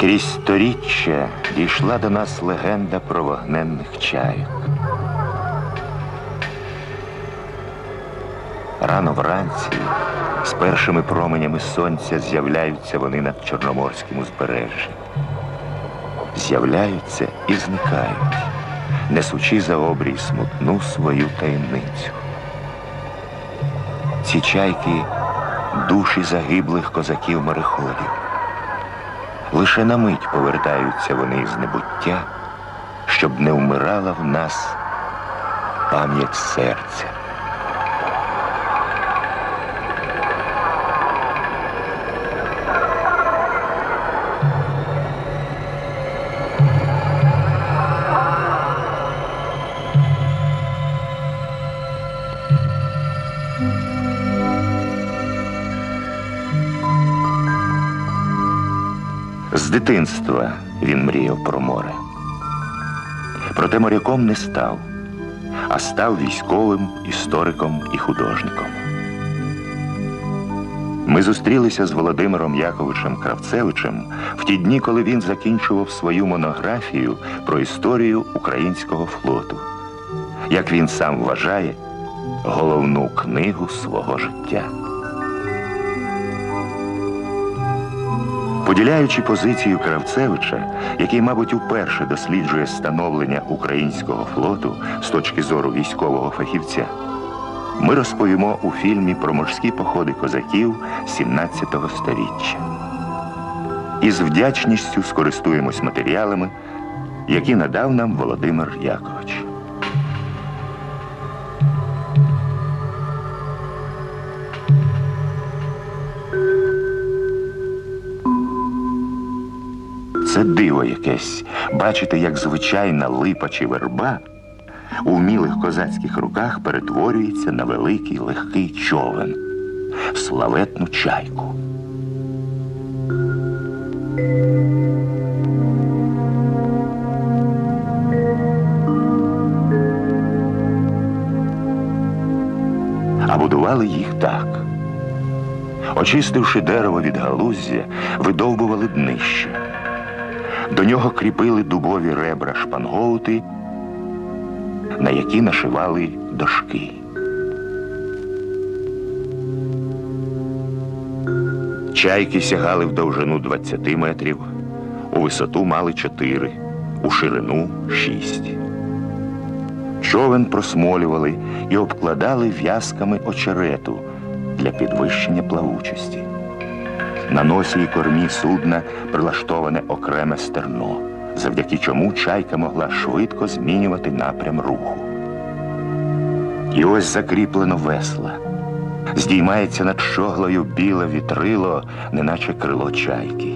Крізь сторіччя дійшла до нас легенда про вогненних чайок. Рано вранці, з першими променями сонця з'являються вони над Чорноморським узбережжям. З'являються і зникають, несучи за обрій смутну свою таємницю. Ці чайки душі загиблих козаків мореходів. Лише на мить повертаються вони з небуття, щоб не вмирала в нас пам'ять серця. З дитинства він мріяв про море. Проте моряком не став, а став військовим, істориком і художником. Ми зустрілися з Володимиром Яковичем Кравцевичем в ті дні, коли він закінчував свою монографію про історію українського флоту. Як він сам вважає, головну книгу свого життя. Поділяючи позицію Кравцевича, який, мабуть, уперше досліджує становлення українського флоту з точки зору військового фахівця, ми розповімо у фільмі про морські походи козаків 17 століття. І з вдячністю скористуємось матеріалами, які надав нам Володимир Якович. Це диво якесь бачити, як звичайна липа чи верба у вмілих козацьких руках перетворюється на великий легкий човен, славетну чайку. А будували їх так. Очистивши дерево від галуздя, видовбували днище. До нього кріпили дубові ребра шпангоути, на які нашивали дошки. Чайки сягали в довжину 20 метрів, у висоту мали 4, у ширину 6. Човен просмолювали і обкладали в'язками очерету для підвищення плавучості. На носі і кормі судна прилаштоване окреме стерно, завдяки чому чайка могла швидко змінювати напрям руху. І ось закріплено весла. Здіймається над щоглою біле вітрило, неначе крило чайки.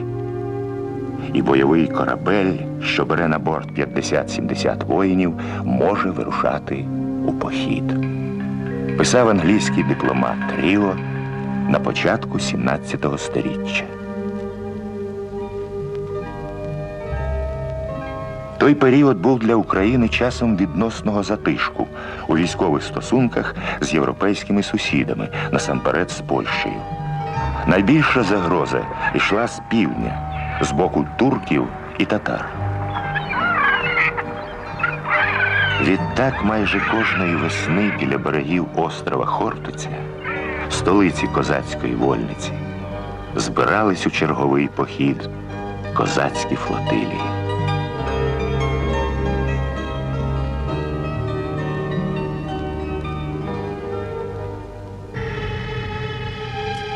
І бойовий корабель, що бере на борт 50-70 воїнів, може вирушати у похід. Писав англійський дипломат Тріо на початку 17 століття. Той період був для України часом відносного затишку у військових стосунках з європейськими сусідами, насамперед з Польщею. Найбільша загроза йшла з півдня, з боку турків і татар. Відтак майже кожної весни біля берегів острова Хортиця столиці козацької вольниці, збирались у черговий похід козацькі флотилії.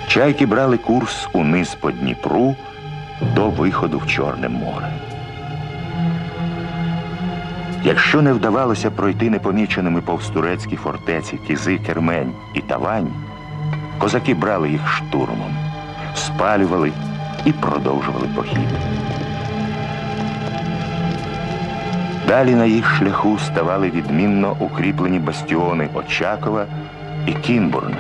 Чайки брали курс униз по Дніпру до виходу в Чорне море. Якщо не вдавалося пройти непоміченими повз турецькі фортеці Кізи, Кермень і Тавань, Козаки брали їх штурмом, спалювали і продовжували похід. Далі на їх шляху ставали відмінно укріплені бастіони Очакова і Кінбурна.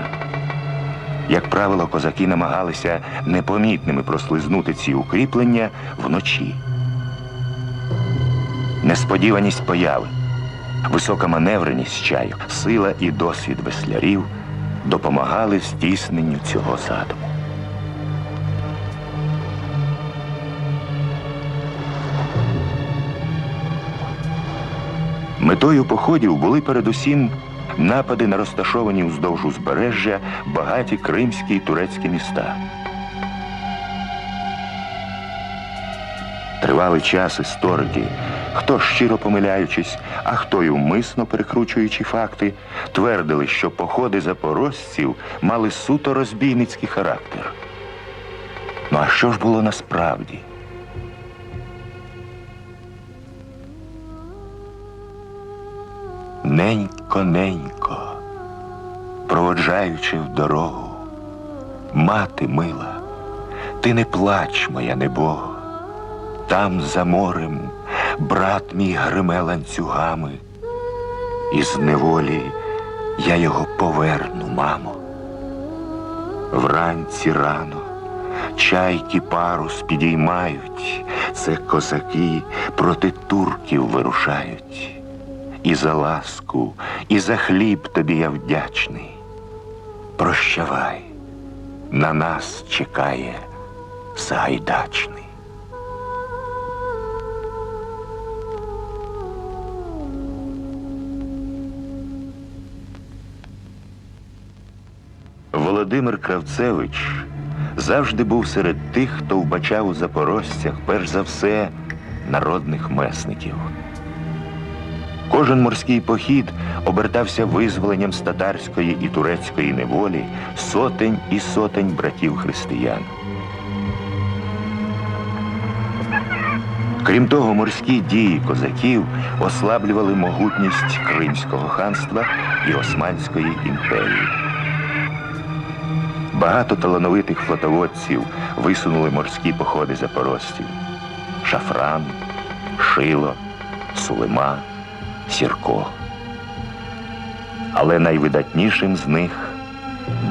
Як правило, козаки намагалися непомітними прослизнути ці укріплення вночі. Несподіваність появи, висока маневреність чаю, сила і досвід веслярів допомагали здійсненню цього задуму. Метою походів були передусім напади на розташовані уздовж узбережжя багаті кримські і турецькі міста. Тривалий час історики, хто щиро помиляючись, а хто й умисно перекручуючи факти, твердили, що походи запорожців мали суто розбійницький характер. Ну а що ж було насправді? Ненько, ненько, проводжаючи в дорогу, мати мила, ти не плач, моя небого, там за морем брат мій гриме ланцюгами, із неволі я його поверну, мамо. Вранці рано чайки парус підіймають, це козаки проти турків вирушають. І за ласку, і за хліб тобі я вдячний. Прощавай, на нас чекає Сагайдачний. Володимир Кравцевич завжди був серед тих, хто вбачав у запорожцях перш за все народних месників. Кожен морський похід обертався визволенням з татарської і турецької неволі сотень і сотень братів християн. Крім того, морські дії козаків ослаблювали могутність Кримського ханства і Османської імперії. Багато талановитих флотоводців висунули морські походи запорожців. Шафран, Шило, Сулима, Сірко. Але найвидатнішим з них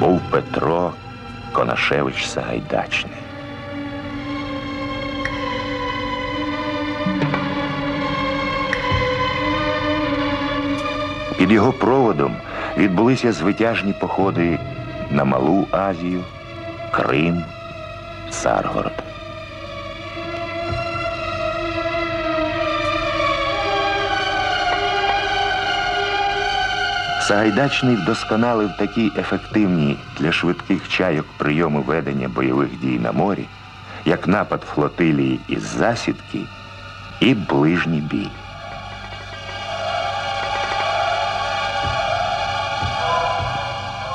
був Петро Конашевич Сагайдачний. Під його проводом відбулися звитяжні походи на Малу Азію, Крим, Царгород. Сагайдачний вдосконалив такі ефективні для швидких чайок прийоми ведення бойових дій на морі, як напад флотилії із засідки і ближній бій.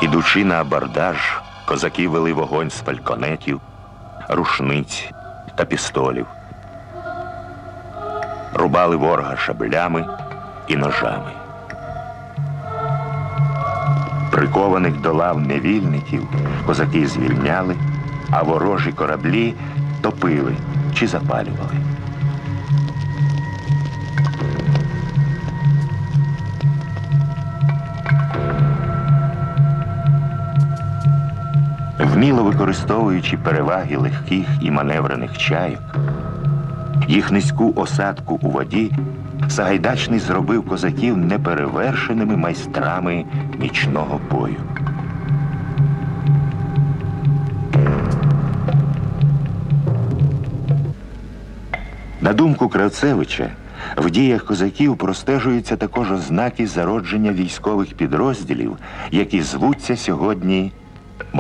Ідучи на абордаж, козаки вели вогонь з фальконетів, рушниць та пістолів. Рубали ворога шабелями і ножами. Прикованих до лав невільників козаки звільняли, а ворожі кораблі топили чи запалювали. Вміло використовуючи переваги легких і маневрених чайок, їх низьку осадку у воді, Сагайдачний зробив козаків неперевершеними майстрами нічного бою. На думку Кравцевича, в діях козаків простежуються також ознаки зародження військових підрозділів, які звуться сьогодні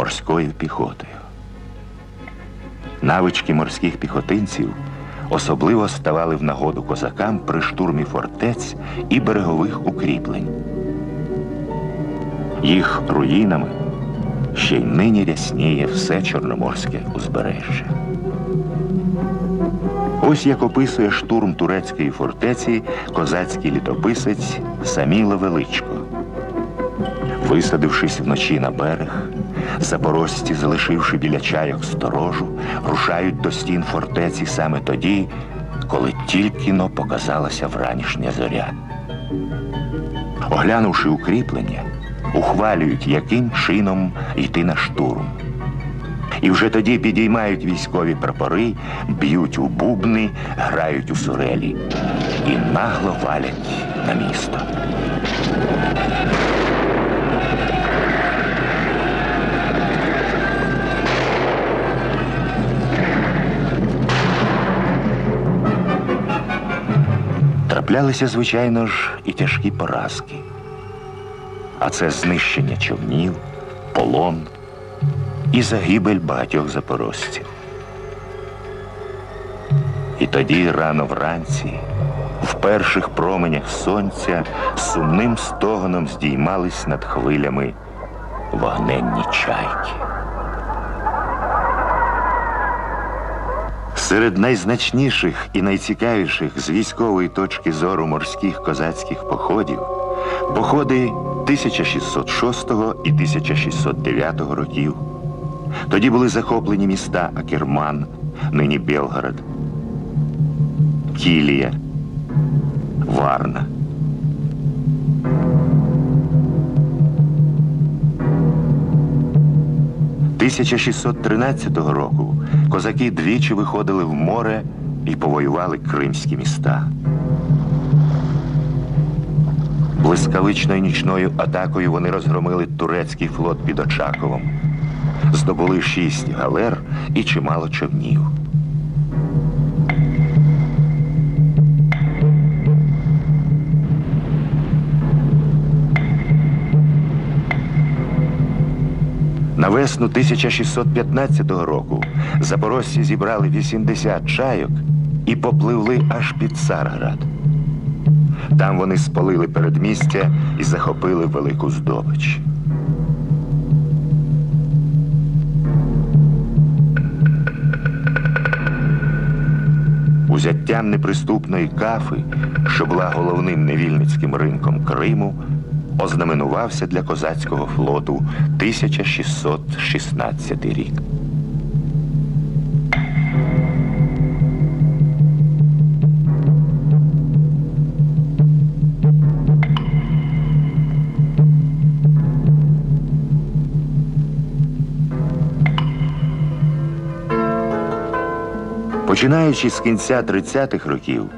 морською піхотою. Навички морських піхотинців особливо ставали в нагоду козакам при штурмі фортець і берегових укріплень. Їх руїнами ще й нині рясніє все чорноморське узбережжя. Ось як описує штурм турецької фортеці козацький літописець Саміло Величко. Висадившись вночі на берег, запорожці, залишивши біля чайок сторожу, рушають до стін фортеці саме тоді, коли тільки но показалася вранішня зоря. Оглянувши укріплення, ухвалюють, яким чином йти на штурм. І вже тоді підіймають військові прапори, б'ють у бубни, грають у сурелі і нагло валять на місто. Траплялися, звичайно ж, і тяжкі поразки. А це знищення човнів, полон і загибель багатьох запорожців. І тоді рано вранці, в перших променях сонця, сумним стогоном здіймались над хвилями вогненні чайки. Серед найзначніших і найцікавіших з військової точки зору морських козацьких походів походи 1606 і 1609 років. Тоді були захоплені міста Акерман, нині Белгород, Кілія, Варна. – 1613 року козаки двічі виходили в море і повоювали кримські міста. Блискавичною нічною атакою вони розгромили турецький флот під Очаковом, здобули шість галер і чимало човнів. На весну 1615 року запорожці зібрали 80 чайок і попливли аж під Царград. Там вони спалили передмістя і захопили велику здобич. Узяттям неприступної кафи, що була головним невільницьким ринком Криму, ознаменувався для козацького флоту 1616 рік. Починаючи з кінця 30-х років,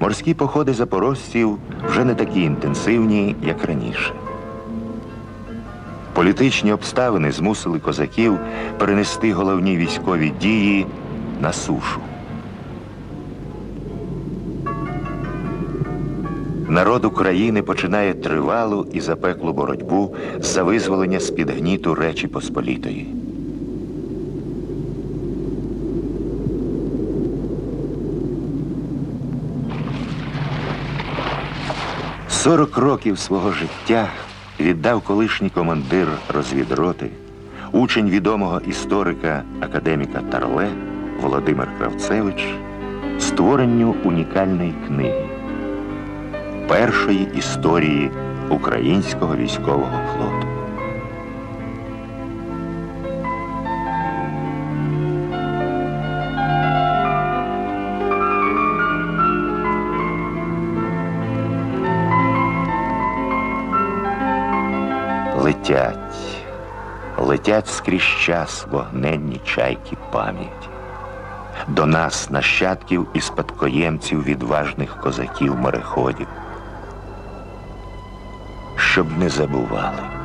морські походи запорожців вже не такі інтенсивні, як раніше. Політичні обставини змусили козаків перенести головні військові дії на сушу. Народ України починає тривалу і запеклу боротьбу за визволення з-під гніту Речі Посполітої. Сорок років свого життя віддав колишній командир розвідроти, учень відомого історика академіка Тарле Володимир Кравцевич створенню унікальної книги першої історії українського військового флоту. Летять, летять скрізь час вогненні чайки пам'яті. До нас, нащадків і спадкоємців відважних козаків мореходів, щоб не забували.